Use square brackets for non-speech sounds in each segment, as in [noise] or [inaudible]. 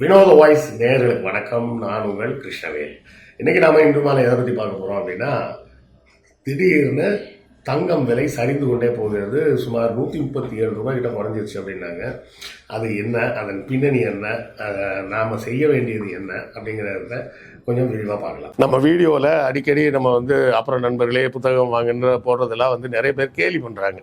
வினோத வாய்ஸ் நேர்களுக்கு வணக்கம். நான் உங்கள் கிருஷ்ணவேல். இன்னைக்கு நாம இன்று மாலை எதை பற்றி பார்க்க போகிறோம் அப்படின்னா திடீர்னு தங்கம் விலை சரிந்து கொண்டே போகிறது. சுமார் நூற்றி முப்பத்தி ஏழு ரூபாய் கிட்ட குறைஞ்சிருச்சு அப்படின்னாங்க. அது என்ன? அதன் பின்னணி என்ன? அதை நாம் செய்ய வேண்டியது என்ன? அப்படிங்கிறத கொஞ்சம் விரிவாக பார்க்கலாம். நம்ம வீடியோவில் அடிக்கடி நம்ம வந்து அப்புறம் நண்பர்களே புத்தகம் வாங்குன்ற போடுறதெல்லாம் வந்து நிறைய பேர் கேலி பண்ணுறாங்க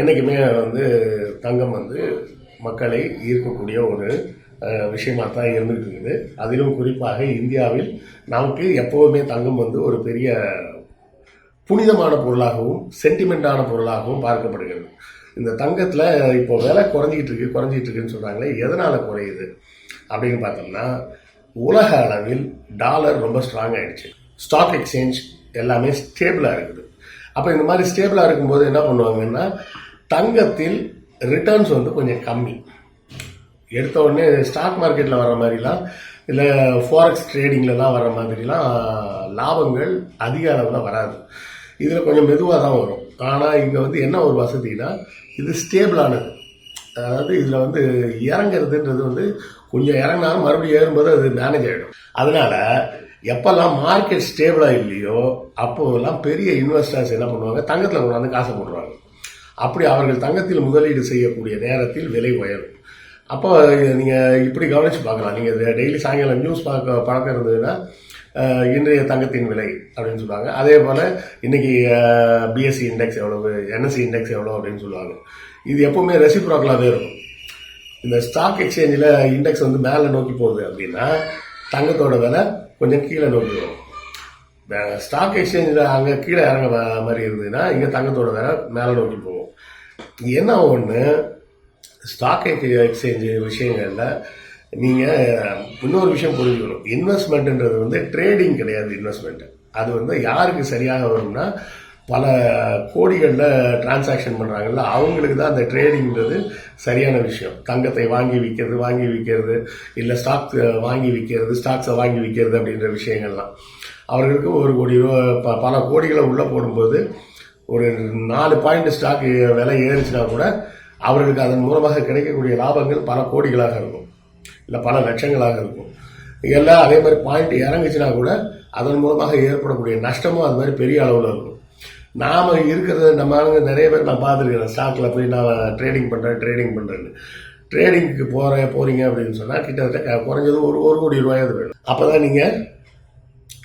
என்றைக்குமே வந்து தங்கம் வந்து மக்களை ஈர்க்கக்கூடிய ஒரு விஷயமாக தான் இருந்துகிட்டு இருக்குது அதிலும் குறிப்பாக இந்தியாவில் நமக்கு எப்போவுமே தங்கம் வந்து ஒரு பெரிய புனிதமான பொருளாகவும் சென்டிமெண்டான பொருளாகவும் பார்க்கப்படுகிறது. இந்த தங்கத்தில் இப்போ விலை குறைஞ்சிக்கிட்டு இருக்கு குறைஞ்சிட்டு இருக்குன்னு சொல்கிறாங்களே எதனால் குறையுது? அப்படின்னு பார்த்தோம்னா உலக அளவில் டாலர் ரொம்ப ஸ்ட்ராங் ஆகிடுச்சு ஸ்டாக் எக்ஸ்சேஞ்ச் எல்லாமே ஸ்டேபிளாக இருக்குது. அப்போ இந்த மாதிரி ஸ்டேபிளாக இருக்கும்போது என்ன பண்ணுவாங்கன்னா தங்கத்தில் ரிட்டர்ன்ஸ் வந்து கொஞ்சம் கம்மி. எடுத்த உடனே ஸ்டாக் மார்க்கெட்டில் வர மாதிரிலாம் இல்லை ஃபாரெக்ஸ் ட்ரேடிங்லலாம் வர மாதிரிலாம் லாபங்கள் அதிக அளவில் வராது. இதில் கொஞ்சம் மெதுவாக தான் வரும். ஆனால் இங்கே வந்து என்ன ஒரு வசதினா இது ஸ்டேபிளானது அதாவது இதில் வந்து இறங்குறதுன்றது வந்து கொஞ்சம் இறங்கினாலும் மறுபடியும் ஏறும்போது அது மேனேஜ் ஆகிடும் அதனால் எப்போல்லாம் மார்க்கெட் ஸ்டேபிளாக இல்லையோ அப்போதெல்லாம் பெரிய இன்வெஸ்டர்ஸ் என்ன பண்ணுவாங்க? தங்கத்தில் கொண்டாந்து காசை போடுவாங்க அப்படி அவர்கள் தங்கத்தில் முதலீடு செய்யக்கூடிய நேரத்தில் விலை உயரும். அப்போ நீங்கள் இப்படி கவனிச்சு பார்க்கலாம். நீங்கள் டெய்லி சாயங்காலம் நியூஸ் பார்க்க பழக்கம் இருந்ததுன்னா இன்றைய தங்கத்தின் விலை அப்படின்னு சொல்லுவாங்க. அதே போல் இன்றைக்கி பிஎஸ்சி இண்டெக்ஸ் எவ்வளவு என்எஸ்சி இண்டெக்ஸ் எவ்வளோ அப்படின்னு சொல்லுவாங்க. இது எப்போவுமே ரெசிப்ராக்கலாகவே இருக்கும். இந்த ஸ்டாக் எக்ஸ்சேஞ்சில் இண்டெக்ஸ் வந்து மேலே நோக்கி போகுது அப்படின்னா தங்கத்தோட விலை கொஞ்சம் கீழே நோக்கி வரும். ஸ்டாக் எக்ஸ்சேஞ்சில் அங்கே கீழே இறங்க மாதிரி இருந்ததுன்னா இங்கே தங்கத்தோட விலை மேலே நோக்கி போகும். என்ன ஒன்று ஸ்டாக் எக்ஸ்சேஞ்சு விஷயங்களில் நீங்கள் இன்னொரு விஷயம் புரிஞ்சுக்கணும். இன்வெஸ்ட்மெண்ட்டுன்றது வந்து ட்ரேடிங் கிடையாது இன்வெஸ்ட்மெண்ட் அது வந்து யாருக்கு சரியாக வரும்னா பல கோடிகளில் டிரான்சாக்ஷன் பண்ணுறாங்கல்ல அவங்களுக்கு தான் அந்த ட்ரேடிங்கிறது சரியான விஷயம். தங்கத்தை வாங்கி விற்கிறது வாங்கி விற்கிறது இல்லை ஸ்டாக் வாங்கி விற்கிறது ஸ்டாக்ஸை வாங்கி விற்கிறது அப்படின்ற விஷயங்கள்லாம். அவர்களுக்கு ஒரு கோடி ரூபா ப- பல கோடிகளை உள்ளே போடும்போது ஒரு நாலு பாயிண்ட் ஸ்டாக் விலை ஏறிச்சுனா கூட அவர்களுக்கு அதன் மூலமாக கிடைக்கக்கூடிய லாபங்கள் பல கோடிகளாக இருக்கும். இல்லை பல லட்சங்களாக இருக்கும். எல்லாம் அதே மாதிரி பாயிண்ட் இறங்குச்சுன்னா கூட அதன் மூலமாக ஏற்படக்கூடிய நஷ்டமும் அது மாதிரி பெரிய அளவில் இருக்கும். நாம் இருக்கிறது நம்ம ஆளுங்க நிறைய பேர் நான் பார்த்துருக்கிறேன். ஸ்டாக்கில் போய் நான் ட்ரேடிங் பண்ணுறேன் ட்ரேடிங் பண்ணுறேன்னு ட்ரேடிங்க்கு போகிற போகிறீங்க அப்படின்னு சொன்னால் கிட்டத்தட்ட குறைஞ்சது ஒரு ஒரு கோடி ரூபாயாவது வேணும். அப்போ தான் நீங்கள்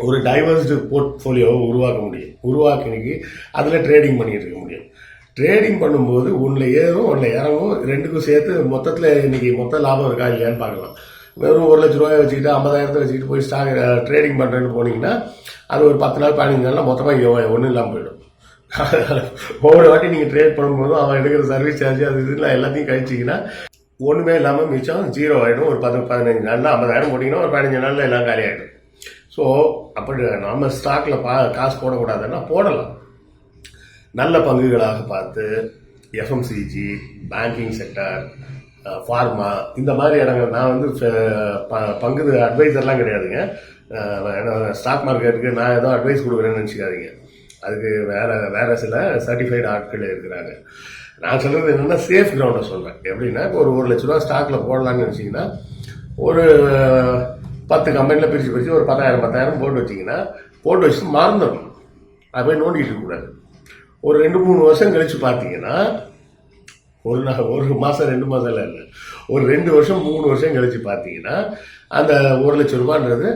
ஒரு டைவர்ஸ்டு போர்ட்ஃபோலியோவை உருவாக்க முடியும். உருவாக்கினக்கு அதில் ட்ரேடிங் பண்ணிட்டு இருக்க முடியும். ட்ரேடிங் பண்ணும்போது ஒன்றில் ஏறும் ஒன்றில் இறங்கும் ரெண்டுக்கும் சேர்த்து மொத்தத்தில் இன்றைக்கி மொத்த லாபம் இருக்கா இல்லையான்னு பார்க்கலாம். வெறும் ஒரு லட்ச ரூபாய் வச்சுக்கிட்டு ஐம்பதாயிரத்தை வச்சுக்கிட்டு போய் ஸ்டாக் ட்ரேடிங் பண்ணுறேன்னு போனீங்கன்னா அது ஒரு பத்து நாள் பதினஞ்சு நாளில் மொத்தமாக ஒன்றும் இல்லாமல் போயிடும். [laughs] ஒவ்வொரு வாட்டி நீங்கள் ட்ரேட் பண்ணும்போதும் அவன் எடுக்கிற சர்வீஸ் சார்ஜ் அது இதெல்லாம் எல்லாத்தையும் கழிச்சிங்கன்னா ஒன்றுமே இல்லாமல் மிச்சம் ஜீரோ ஆகிடும் ஒரு பத்து பதினஞ்சு நாளில் ஐம்பதாயிரம் போட்டிங்கன்னா ஒரு பதினஞ்சு நாளில் எல்லாம் காலி ஆகிடும் ஸோ அப்படி நம்ம ஸ்டாக்கில் பா காசு போடக்கூடாதுன்னா போடலாம். நல்ல பங்குகளாக பார்த்து எஃப்எம்சிஜி பேங்கிங் செக்டர் ஃபார்மா இந்த மாதிரி இடங்கள். நான் வந்து ப- பங்கு அட்வைசர்லாம் கிடையாதுங்க. ஸ்டாக் மார்க்கெட்டுக்கு நான் ஏதோ அட்வைஸ் கொடுக்குறேன்னு நினச்சிக்காதீங்க. அதுக்கு வேற வேற சில சர்டிஃபைடு ஆட்கள் இருக்கிறாங்க. நான் சொல்கிறது என்னென்னா சேஃப் கிரவுண்டை சொல்கிறேன் எப்படின்னா இப்போ ஒரு ஒரு லட்ச ரூபா ஸ்டாக்கில் போடலான்னு நினச்சிங்கன்னா ஒரு பத்து கம்பெனியில் பிரித்து பிரித்து ஒரு பத்தாயிரம் பத்தாயிரம் போட்டு வச்சிங்கன்னா போட்டு வச்சுட்டு மறந்துடணும் அது போய் நோண்டிட்டு இருக்கக்கூடாது ஒரு ரெண்டு மூணு வருஷம் கழித்து பார்த்தீங்கன்னா ஒரு நாள் ஒரு மாதம் ரெண்டு மாதம் இல்லை ஒரு ரெண்டு வருஷம் மூணு வருஷம் கழித்து பார்த்தீங்கன்னா அந்த ஒரு லட்சம் ரூபான்றது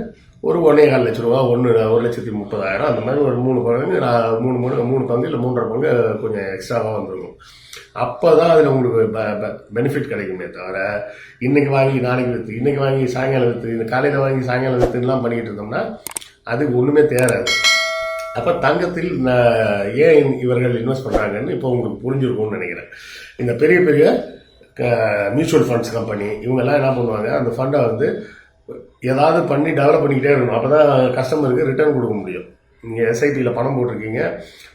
ஒரு ஒன்றே கால் லட்ச ரூபா ஒன்று ஒரு லட்சத்தி முப்பதாயிரம் அந்த மாதிரி ஒரு மூணு பங்கு நான் மூணு மூணு மூணு பங்கு இல்லை மூன்றரை பங்கு கொஞ்சம் எக்ஸ்ட்ராவாக வந்துருக்கும். அப்போ தான் அதில் உங்களுக்கு பெனிஃபிட் கிடைக்குமே தவிர இன்றைக்கி வாங்கி நாளைக்கு விற்று இன்னைக்கு வாங்கி சாயங்காலம் விற்று இந்த காலையில் வாங்கி சாயங்காலம் விற்றுலாம் பண்ணிக்கிட்டு இருந்தோம்னா அதுக்கு ஒன்றுமே தேராது. அப்போ தங்கத்தில் ஏன் இவர்கள் இன்வெஸ்ட் பண்ணுறாங்கன்னு இப்போ உங்களுக்கு புரிஞ்சிருக்கும்னு நினைக்கிறேன். இந்த பெரிய பெரிய மியூச்சுவல் ஃபண்ட்ஸ் கம்பெனி இவங்கெல்லாம் என்ன பண்ணுவாங்க அந்த ஃபண்டை வந்து ஏதாவது பண்ணி டெவலப் பண்ணிக்கிட்டே இருக்கணும். அப்போ தான் கஸ்டமருக்கு ரிட்டர்ன் கொடுக்க முடியும். நீங்கள் எஸ்ஐபியில் பணம் போட்டிருக்கீங்க.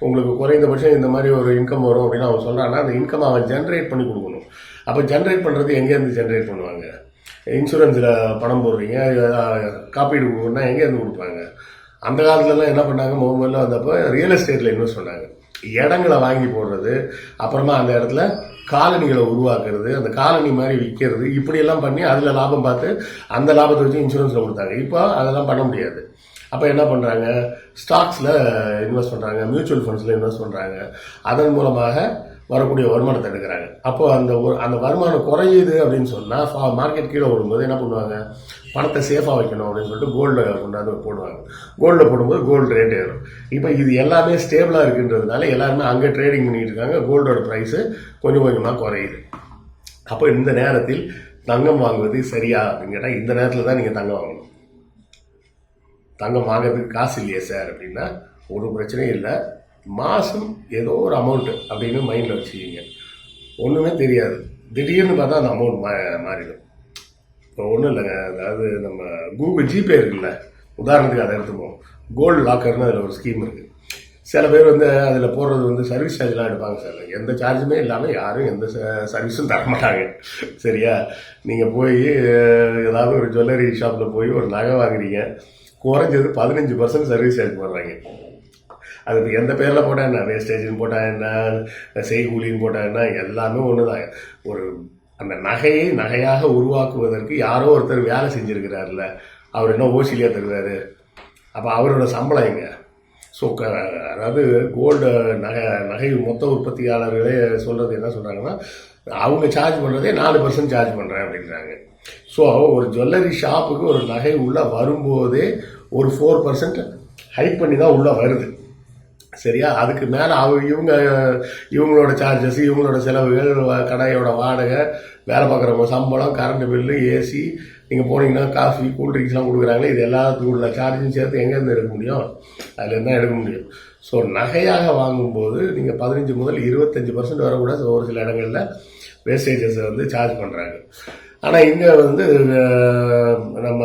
உங்களுக்கு குறைந்தபட்சம் இந்த மாதிரி ஒரு இன்கம் வரும் அப்படின்னு அவன் சொல்கிறான்னா அந்த இன்கம் அவன் ஜென்ரேட் பண்ணி கொடுக்கணும். அப்போ ஜென்ரேட் பண்ணுறது எங்கேருந்து ஜென்ரேட் பண்ணுவாங்க? இன்சூரன்ஸில் பணம் போடுறீங்க காப்பீடு கொடுக்கணும்னா எங்கேருந்து கொடுப்பாங்க? அந்த காலத்துலலாம் என்ன பண்ணாங்க? முதல் வந்தப்போ ரியல் எஸ்டேட்டில் இன்வெஸ்ட் பண்ணாங்க. இடங்களை வாங்கி போடுறது அப்புறமா அந்த இடத்துல காலனிகளை உருவாக்குறது அந்த காலனி மாதிரி விற்கிறது இப்படியெல்லாம் பண்ணி அதில் லாபம் பார்த்து அந்த லாபத்தை வச்சு இன்சூரன்ஸில் கொடுத்தாங்க. இப்போ அதெல்லாம் பண்ண முடியாது. அப்போ என்ன பண்ணுறாங்க ஸ்டாக்ஸில் இன்வெஸ்ட் பண்ணுறாங்க மியூச்சுவல் ஃபண்ட்ஸில் இன்வெஸ்ட் பண்ணுறாங்க அதன் மூலமாக வரக்கூடிய வருமானத்தை எடுக்கிறாங்க. அப்போ அந்த ஒரு- அந்த வருமானம் குறையுது அப்படின்னு சொன்னால் மார்க்கெட் கீழே விடும்போது என்ன பண்ணுவாங்க? பணத்தை சேஃபாக வைக்கணும் அப்படின்னு சொல்லிட்டு கோல்டில் கொண்டாந்து போடுவாங்க. கோல்டில் போடும்போது கோல்டு ரேட் ஏறும். இப்போ இது எல்லாமே ஸ்டேபிளாக இருக்குன்றதுனால எல்லாருமே அங்கே ட்ரேடிங் பண்ணிட்டு இருக்காங்க. கோல்டோட ப்ரைஸு கொஞ்சம் கொஞ்சமாக குறையுது. அப்போ இந்த நேரத்தில் தங்கம் வாங்குவது சரியா அப்படின்னு கேட்டால் இந்த நேரத்தில் தான் நீங்கள் தங்கம் வாங்கணும். தங்கம் வாங்குறதுக்கு காசு இல்லையே சார் அப்படின்னா ஒரு பிரச்சனையும் இல்லை. மாதம் ஏதோ ஒரு அமௌண்ட்டு அப்படின்னு மைண்டில் வச்சுக்கிங்க. ஒன்றுமே தெரியாது. திடீர்னு பார்த்தா அந்த அமௌண்ட் மா மாறிடும். இப்போ ஒன்றும் இல்லைங்க. அதாவது நம்ம கூகுள் ஜிபே இருக்குல்ல. உதாரணத்துக்கு அதை எடுத்துப்போம். கோல்டு லாக்கர்னு அதில் ஒரு ஸ்கீம் இருக்குது சில பேர் வந்து அதில் போடுறது வந்து சர்வீஸ் சார்ஜ்லாம் எடுப்பாங்க சார். எந்த சார்ஜுமே இல்லாமல் யாரும் எந்த சர்வீஸும் தர மாட்டாங்க. சரியா? நீங்கள் போய் ஏதாவது ஒரு ஜுவல்லரி ஷாப்பில் போய் ஒரு நகை வாங்குறீங்க. குறைஞ்சது பதினஞ்சு பர்சன்ட் சர்வீஸ் சார்ஜ் போடுறாங்க. அது எந்த பேரில் போட்டால் என்ன? வேஸ்டேஜின்னு போட்டால் என்ன? செய்கூலின்னு போட்டால் என்ன? எல்லாமே ஒன்று தான் ஒரு அந்த நகையை நகையாக உருவாக்குவதற்கு யாரோ ஒருத்தர் வேலை செஞ்சுருக்கிறாருல்ல அவர் என்ன ஓசிலியாக தருவார். அப்போ அவரோட சம்பளம் எங்க? ஸோ அதாவது கோல்டு நகை நகை மொத்த உற்பத்தியாளர்களே சொல்கிறது என்ன சொல்கிறாங்கன்னா அவங்க சார்ஜ் பண்ணுறதே நாலு பர்சன்ட் சார்ஜ் பண்ணுறேன் அப்படின்றாங்க. ஸோ ஒரு ஜுவல்லரி ஷாப்புக்கு ஒரு நகை உள்ளே வரும்போதே ஒரு ஃபோர் பர்சன்ட் ஹைக் பண்ணி தான் உள்ளே வருது. சரியா? அதுக்கு மேலே அவங்க இவங்க இவங்களோட சார்ஜஸ் இவங்களோட செலவுகள் கடையோட வாடகை வேலை பார்க்குறவங்க சம்பளம் கரண்ட் பில்லு ஏசி நீங்கள் போனீங்கன்னா காஃபி கூல்ட்ரிங்க்ஸ்லாம் கொடுக்குறாங்களே இது எல்லாத்துக்கும் உள்ள சார்ஜும் சேர்த்து எங்கேருந்து எடுக்க முடியும்? அதுலேருந்து தான் எடுக்க முடியும். ஸோ நகையாக வாங்கும்போது நீங்கள் பதினஞ்சு முதல் இருபத்தஞ்சி பர்சன்ட் வரக்கூட கூட ஒரு சில இடங்களில் வேஸ்டேஜஸை வந்து சார்ஜ் பண்ணுறாங்க ஆனால் இங்கே வந்து நம்ம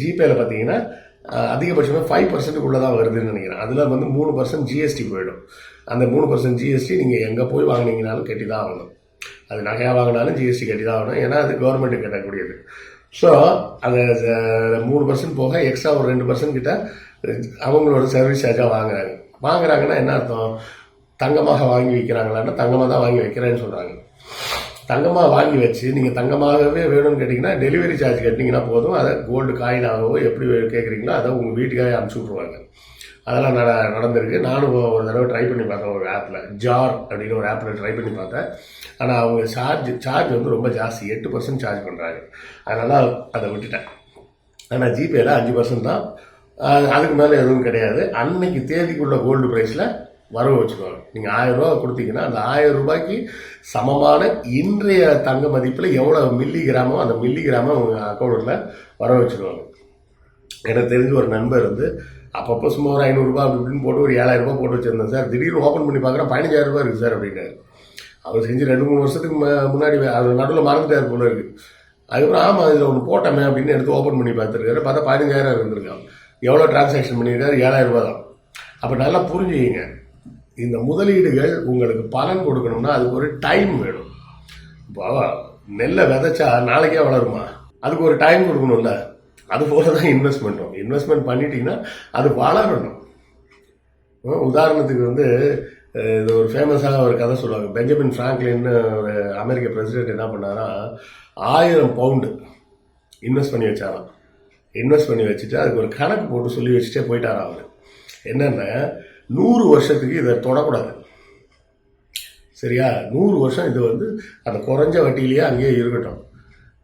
ஜிபேல பார்த்தீங்கன்னா அதிகபட்சமாக ஃபைவ் பர்சன்ட்டுக்குள்ளே தான் வருதுன்னு நினைக்கிறேன். அதில் வந்து மூணு பர்சன்ட் ஜிஎஸ்டி போயிடும். அந்த மூணு பர்சன்ட் ஜிஎஸ்டி நீங்கள் எங்கே போய் வாங்கினீங்கனாலும் கட்டி தான் ஆகணும். அது நகையாக வாங்கினாலும் ஜிஎஸ்டி கட்டி தான் ஆகணும். ஏன்னா அது கவர்மெண்ட்டு கட்டக்கூடியது. ஸோ அந்த மூணு பர்சன்ட் போக எக்ஸ்ட்ரா ஒரு ரெண்டு பர்சன்ட் கிட்ட அவங்களோட சர்வீஸ் சார்ஜாக வாங்குறாங்க. வாங்குறாங்கன்னா என்ன அர்த்தம்? தங்கமாக வாங்கி வைக்கிறாங்களான்னா தங்கமாக தான் வாங்கி வைக்கிறேன்னு சொல்கிறாங்க தங்கமாக வாங்கி வச்சு நீங்கள் தங்கமாகவே வேணும்னு கேட்டிங்கன்னா டெலிவரி சார்ஜ் கட்டிங்கன்னா போதும். அதை கோல்டு காயினாகவோ எப்படி கேட்குறீங்களோ அதை உங்கள் வீட்டுக்காக அனுப்பிச்சி விட்ருவாங்க அதெல்லாம் நட நடந்திருக்கு. நானும் ஒரு தடவை ட்ரை பண்ணி பார்த்தேன் ஒரு ஆப்பில் ஜார் அப்படின்னு ஒரு ஆப்பில் ட்ரை பண்ணி பார்த்தேன். ஆனால் அவங்க சார்ஜ் சார்ஜ் வந்து ரொம்ப ஜாஸ்தி. எட்டு பர்சன்ட் சார்ஜ் பண்ணுறாங்க அதனால் அதை விட்டுட்டேன். ஆனால் ஜிபேல அஞ்சு பர்சன்ட் தான். அதுக்கு மேலே எதுவும் கிடையாது. அன்னைக்கு தேதிக்குள்ள கோல்டு ப்ரைஸில் வரவு வச்சுக்கோங்க. நீங்கள் ஆயிரம் ரூபா கொடுத்தீங்கன்னா அந்த ஆயிரம் ரூபாய்க்கு சமமான இன்றைய தங்க மதிப்பில் எவ்வளோ மில்லி கிராமோ அந்த மில்லி கிராமோ உங்கள் அக்கௌண்ட்டில் வர வச்சுருவாங்க எனக்கு தெரிஞ்ச ஒரு நண்பர் வந்து அப்பப்போ சும்மா ஒரு ஐநூறுரூபா அப்படி இப்படின்னு போட்டு ஒரு ஏழாயிரம் ரூபாய் போட்டு வச்சிருந்தேன் சார். திடீர்னு ஓப்பன் பண்ணி பார்க்குறேன் பதினஞ்சாயிரம் இருக்குது சார் அப்படின்னாரு. அவர் செஞ்சு ரெண்டு மூணு வருஷத்துக்கு முன்னாடி அவர் நடுவில் மறந்துட்டார் போல இருக்கு. அதுக்கப்புறம் ஆமாம் இதில் ஒன்று போட்டோமே அப்படின்னு எடுத்து ஓப்பன் பண்ணி பார்த்துருக்காரு. பார்த்தா பதினஞ்சாயிரம் இருந்திருக்கான் எவ்வளோ டிரான்சாக்ஷன் பண்ணியிருக்காரு? ஏழாயிரம் ரூபா தான். அப்போ நல்லா புரிஞ்சுக்கிங்க. இந்த முதலீடுகள் உங்களுக்கு பலன் கொடுக்கணும்னா அதுக்கு ஒரு டைம் வேணும். இப்போ நெல்லை விதைச்சா நாளைக்கே வளருமா? அதுக்கு ஒரு டைம் கொடுக்கணும்ல. அது போல தான் இன்வெஸ்ட்மெண்ட்டும் இன்வெஸ்ட்மெண்ட் பண்ணிட்டீங்கன்னா அது வளரணும். உதாரணத்துக்கு வந்து இது ஒரு ஃபேமஸாக ஒரு கதை சொல்லுவாங்க. பெஞ்சமின் ஃப்ராங்க்லின்னு ஒரு அமெரிக்க பிரசிடென்ட் என்ன பண்ணாரா ஆயிரம் பவுண்டு இன்வெஸ்ட் பண்ணி வச்சாராம். இன்வெஸ்ட் பண்ணி வச்சுட்டு அதுக்கு ஒரு கணக்கு போட்டு சொல்லி வச்சுட்டே போயிட்டாராம் அவர். என்னென்ன நூறு வருஷத்துக்கு இதை தொடக்கூடாது. சரியா? நூறு வருஷம் இது வந்து அந்த குறைஞ்ச வட்டியிலேயே அங்கேயே இருக்கட்டும்.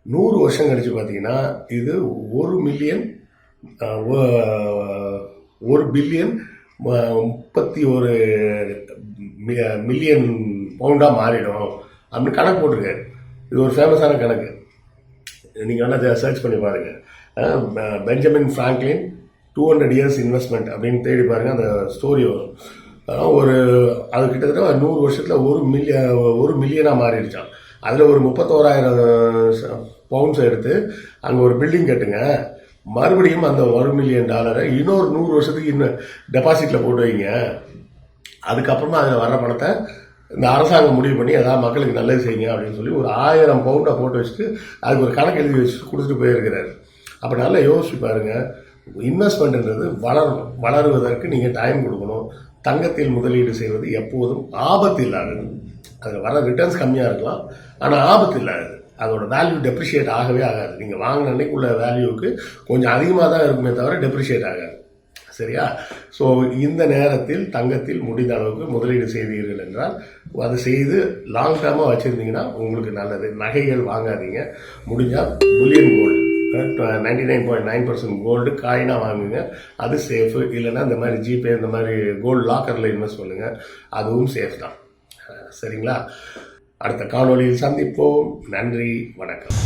நூறு வருஷம் கழிச்சு பார்த்தீங்கன்னா இது ஒரு மில்லியன் ஒரு பில்லியன் முப்பத்தி ஒரு மில்லியன் பவுண்டாக மாறிடும். அப்படின்னு கணக்கு போட்டிருக்காரு. இது ஒரு ஃபேமஸான கணக்கு. நீங்கள் வேணால் சர்ச் பண்ணி பாருங்கள் பெ- Benjamin Franklin two hundred years investment அப்படின்னு தேடி பாருங்க அந்த ஸ்டோரி வரும். ஒரு அது கிட்டத்தட்ட ஒரு நூறு வருஷத்தில் ஒரு மில்லியன் ஒரு மில்லியனாக மாறிடுச்சான் அதில் ஒரு முப்பத்தோராயிரம் பவுண்ட்ஸ் எடுத்து அங்கே ஒரு பில்டிங் கட்டுங்க. மறுபடியும் அந்த ஒரு மில்லியன் டாலரை இன்னொரு நூறு வருஷத்துக்கு இன்னும் டெபாசிட்டில் போட்டு வைங்க. அதுக்கப்புறமா அதில் வர பணத்தை இந்த அரசாங்கம் முடிவு பண்ணி ஏதாவது மக்களுக்கு நல்லது செய்யுங்க அப்படின்னு சொல்லி ஒரு ஆயிரம் பவுண்டை போட்டு வச்சுட்டு அதுக்கு ஒரு கணக்கு எழுதி வச்சுட்டு கொடுத்துட்டு போயிருக்கிறாரு. அப்போ நல்லா யோசிச்சு பாருங்கள் இன்வெஸ்ட்மெண்ட்ன்றது வளரணும் வளருவதற்கு நீங்கள் டைம் கொடுக்கணும். தங்கத்தில் முதலீடு செய்வது எப்போதும் ஆபத்து இல்லாதது அதில் வர ரிட்டர்ன்ஸ் கம்மியாக இருக்கலாம். ஆனால் ஆபத்து இல்லாதது அதோட வேல்யூ டெப்ரிஷியேட் ஆகவே ஆகாது. நீங்கள் வாங்கின அன்னைக்கு உள்ள வேல்யூவுக்கு கொஞ்சம் அதிகமாக தான் இருக்குமே தவிர டெப்ரிஷியேட் ஆகாது. சரியா? ஸோ இந்த நேரத்தில் தங்கத்தில் முடிந்த அளவுக்கு முதலீடு செய்தீர்கள் என்றால் அதை செய்து லாங் டேர்மாக வச்சுருந்தீங்கன்னா உங்களுக்கு நல்லது. நகைகள் வாங்காதீங்க. முடிஞ்சால் bullion gold ninety nine point nine percent gold காயினாக வாங்குங்க. அது சேஃபு இல்லைன்னா இந்த மாதிரி ஜிபே இந்த மாதிரி கோல்டு லாக்கரில் இன்வெஸ்ட் பண்ணுங்கள் அதுவும் சேஃப் தான். சரிங்களா? அடுத்த காணொலியில் சந்திப்போம். நன்றி. வணக்கம்.